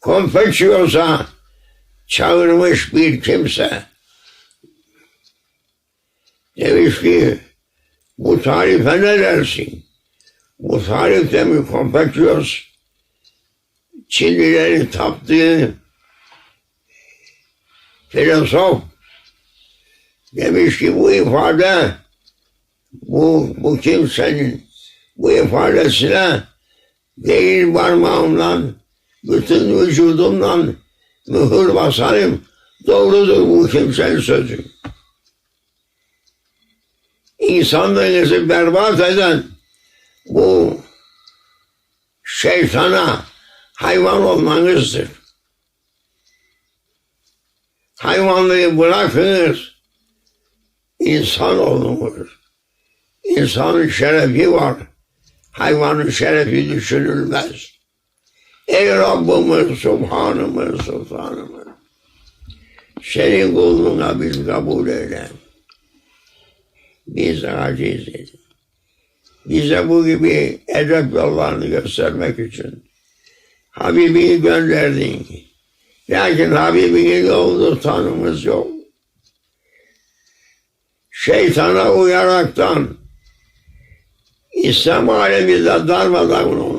Konfüçyos'a çağırmış bir kimse. Demiş ki bu tarife ne dersin? Bu tarifte mi Konfüçyos Çinlilerin taptığı filozof demiş ki bu ifade bu, bu kimsenin bu ifadesine değil parmağımdan bütün vücudumdan mühür basarım. Doğrudur bu kimsenin sözü. İnsanlığınızı berbat eden bu şeytana hayvan olmanızdır. Hayvanlığı bırakınız. İnsan olunuz. İnsanın şerefi var. Hayvanın şerefi düşünülmez. Ey Rabbimiz, Subhanımız, Sultanımız. Senin kulluğuna biz kabul eyle. Biz aciziz. Bize bu gibi edep yollarını göstermek için Habibini gönderdin. Lakin Habibinin yolunu tanımız yok. Şeytana uyaraktan İslam aleminde darmadağın.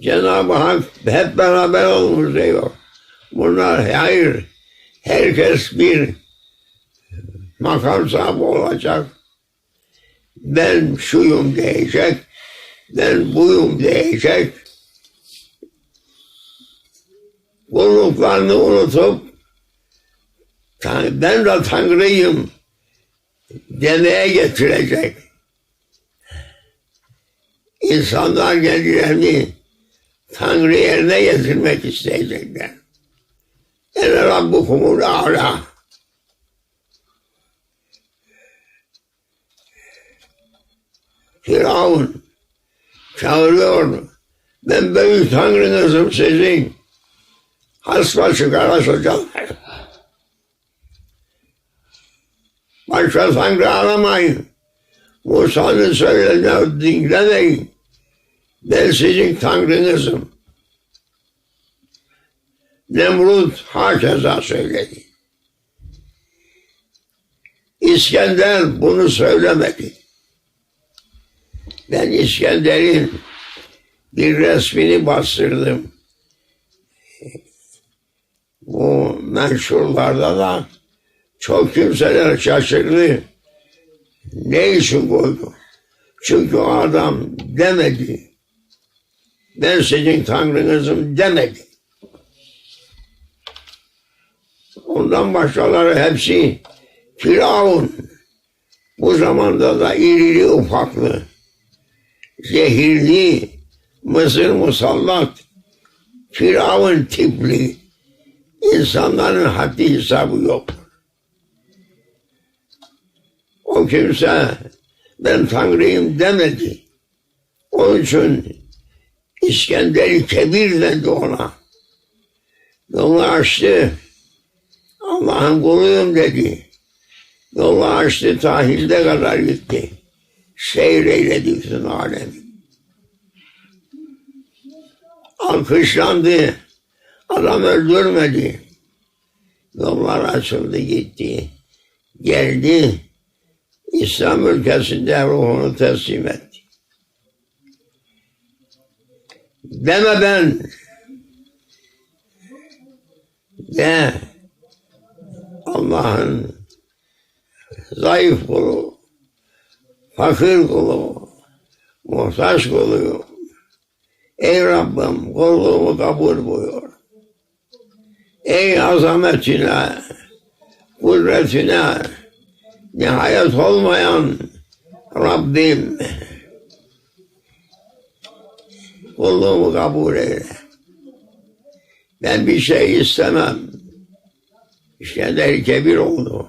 Cenab-ı Hak hep beraber olmuş diyor. Bunlar hayır. Herkes bir makam sahibi olacak. Ben şuyum diyecek. Ben buyum diyecek. Kulluklarını unutup ben de Tanrıyım demeye getirecek. İnsanlar kendilerini Tanrı yerine getirmek isteyecekler. Ene Rabbukumul A'la. Firavun çağırıyor. Ben büyük Tanrınızım sizin. Hasba çıkaracağım. Başka Tanrı aramayın. Musa'nın söylediğini dinlemeyin. Ben sizin Tanrınızım. Nemrut hakeza söyledi. İskender bunu söylemedi. Ben İskender'in bir resmini bastırdım. Bu menşurlarda da çok kimseler şaşırdı. Ne için koydu? Çünkü adam demedi. Ben sizin tanrınızım demedi. Ondan başkaları hepsi Firavun. Bu zamanda da irili ufaklı, zehirli, Mısır musallat, Firavun tipli insanların haddi hesabı yok. O kimse ben Tanrıyım demedi. Onun için İskender-i Kebir dedi ona. Yolu açtı. Allah'ın kuluyum dedi. Yolu açtı tahilde kadar gitti. Seyreyledi bütün alemi. Alkışlandı. Adam öldürmedi. Yollar açıldı gitti. Geldi. İslam ülkesinde ruhunu teslim etti. Deme ben. De. Allah'ın zayıf kulu, fakir kulu, muhtaç kulu. Ey Rabbim kulluğumu kabul buyur. Ey azametine, kudretine, nihayet olmayan Rabbim kulluğumu kabul eyle. Ben bir şey istemem. İşkender kebir oldu.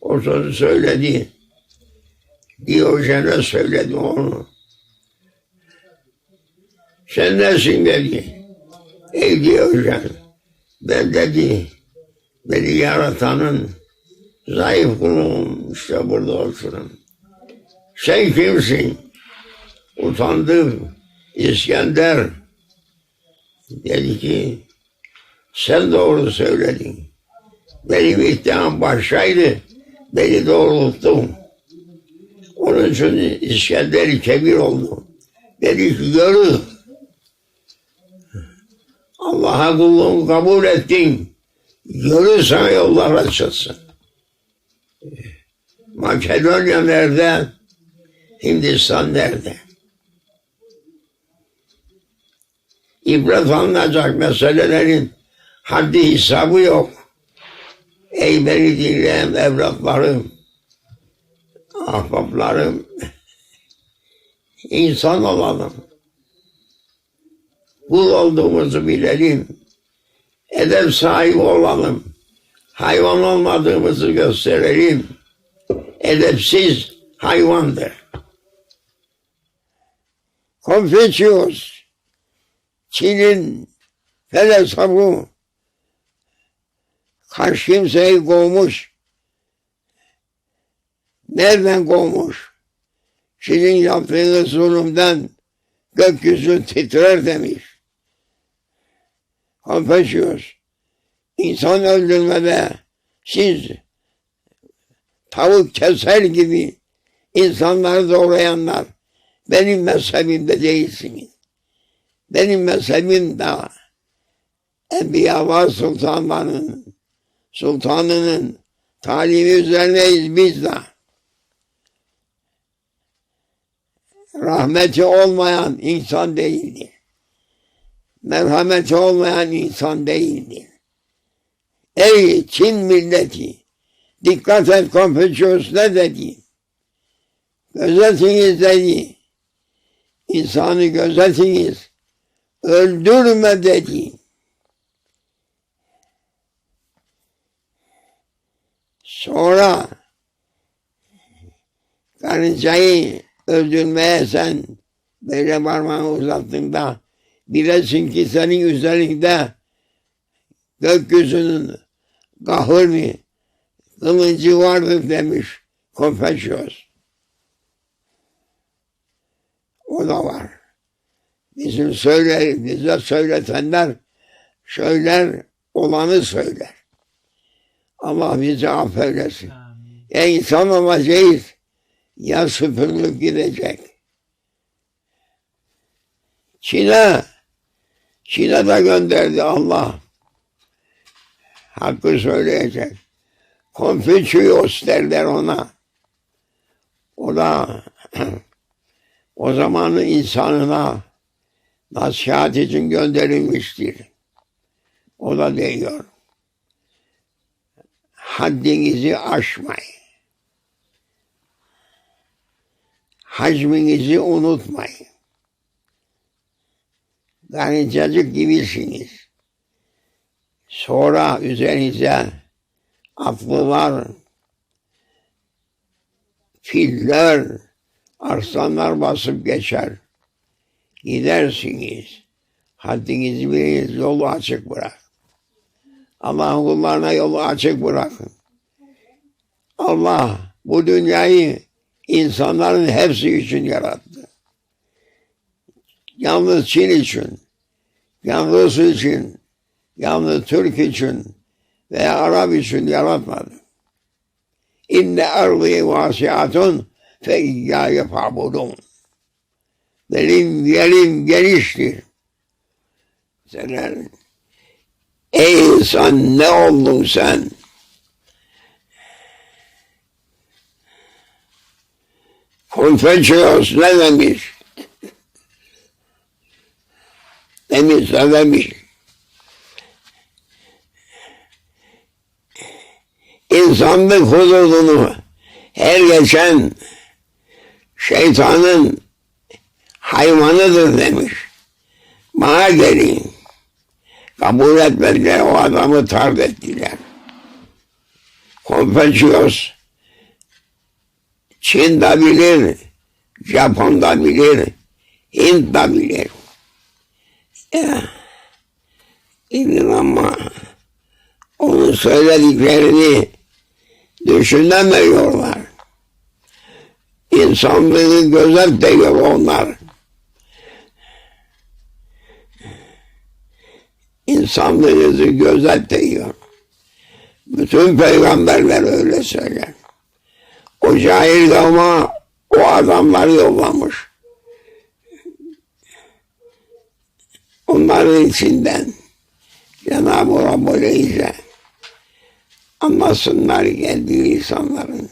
O sözü söyledi. Diyojen'e söyledi onu. Sen nesin dedi. Ey Diyojen. Ben dedi. Beni yaratanın zayıf kulum işte burada oturum. Sen kimsin? Utandım. İskender. Dedi ki sen doğru söyledin. Benim iddiam başkaydı. Beni doğrulttun. Onun için İskender kebir oldu. Dedi ki yürü. Allah'a kulluğunu kabul ettin. Yürü sana yollar açılsın. Makedonya nerede? Hindistan nerede? İbret alınacak meselelerin haddi hesabı yok. Ey beni dinleyen evlatlarım, ahbaplarım, insan olalım. Kul olduğumuzu bilelim. Edep sahibi olalım. Hayvan olmadığımızı gösterelim. Edepsiz hayvandır. Konfüçyüs, Çin'in felsefi kaç kimseyi kovmuş. Nereden kovmuş? Çin'in yaptığı zulümden gökyüzü titrer demiş. Konfüçyüs, insan öldürmede siz tavuk keser gibi insanları doğrayanlar benim mezhebimde değilsiniz. Benim mezhebim de Enbiyalar Sultanlarının sultanının talimi üzerineyiz biz de. Rahmeti olmayan insan değildir. Merhameti olmayan insan değildir. Ey Çin milleti! Dikkat et Konfüçyüs ne dedi? Gözetiniz dedi. İnsanı gözetiniz. Öldürme dedi. Sonra karıncayı öldürmeye sen böyle parmağını uzattığında bilesin ki senin üzerinde gökyüzünün kahır bir kılıcı vardır demiş Konfüçyüs. O da var. Bizim söyle, bize söyletenler söyler, olanı söyler. Allah bizi affeylesin. Amin. Ya insan olacağız, ya süpürülüp gidecek. Çin'e, Çin'e de gönderdi Allah. Hakkı söyleyecek. Konfüçyüs derler ona. O da o zamanın insanına nasihat için gönderilmiştir. O da diyor. Haddinizi aşmayın. Hacminizi unutmayın. Karıncacık gibisiniz. Sonra üzerinize atlılar, filler, arslanlar basıp geçer. Gidersiniz. Haddinizi biliniz, yolu açık bırak. Allah'ın kullarına yolu açık bırakın. Allah bu dünyayı insanların hepsi için yarattı. Yalnız Çin için, yalnız için, yalnız Türk için veya Arap için yaratmadı. İnne ardı vasiatun fe iyyâye fa'budun. Benim yerim geniştir. Sen, ey insan ne oldun sen? Konfüçyüs ne demiş? Demiş ne demiş? İnsanlık hududunu her geçen şeytanın hayvanıdır demiş. Bana gelin. Kabul etmediler o adamı tard ettiler. Konfüçyüs Çin de bilir, Japon da bilir, Hint da bilir. Ya, İbn ama onun söylediklerini düşünemiyorlar. İnsanlığı gözet diyor onlar. İnsanlığınızı gözetliyor. Bütün peygamberler öyle söyler. O cahil kavma o adamları yollamış. Onların içinden Cenab-ı Rabbül İzzet anlasınlar kendi insanlarını.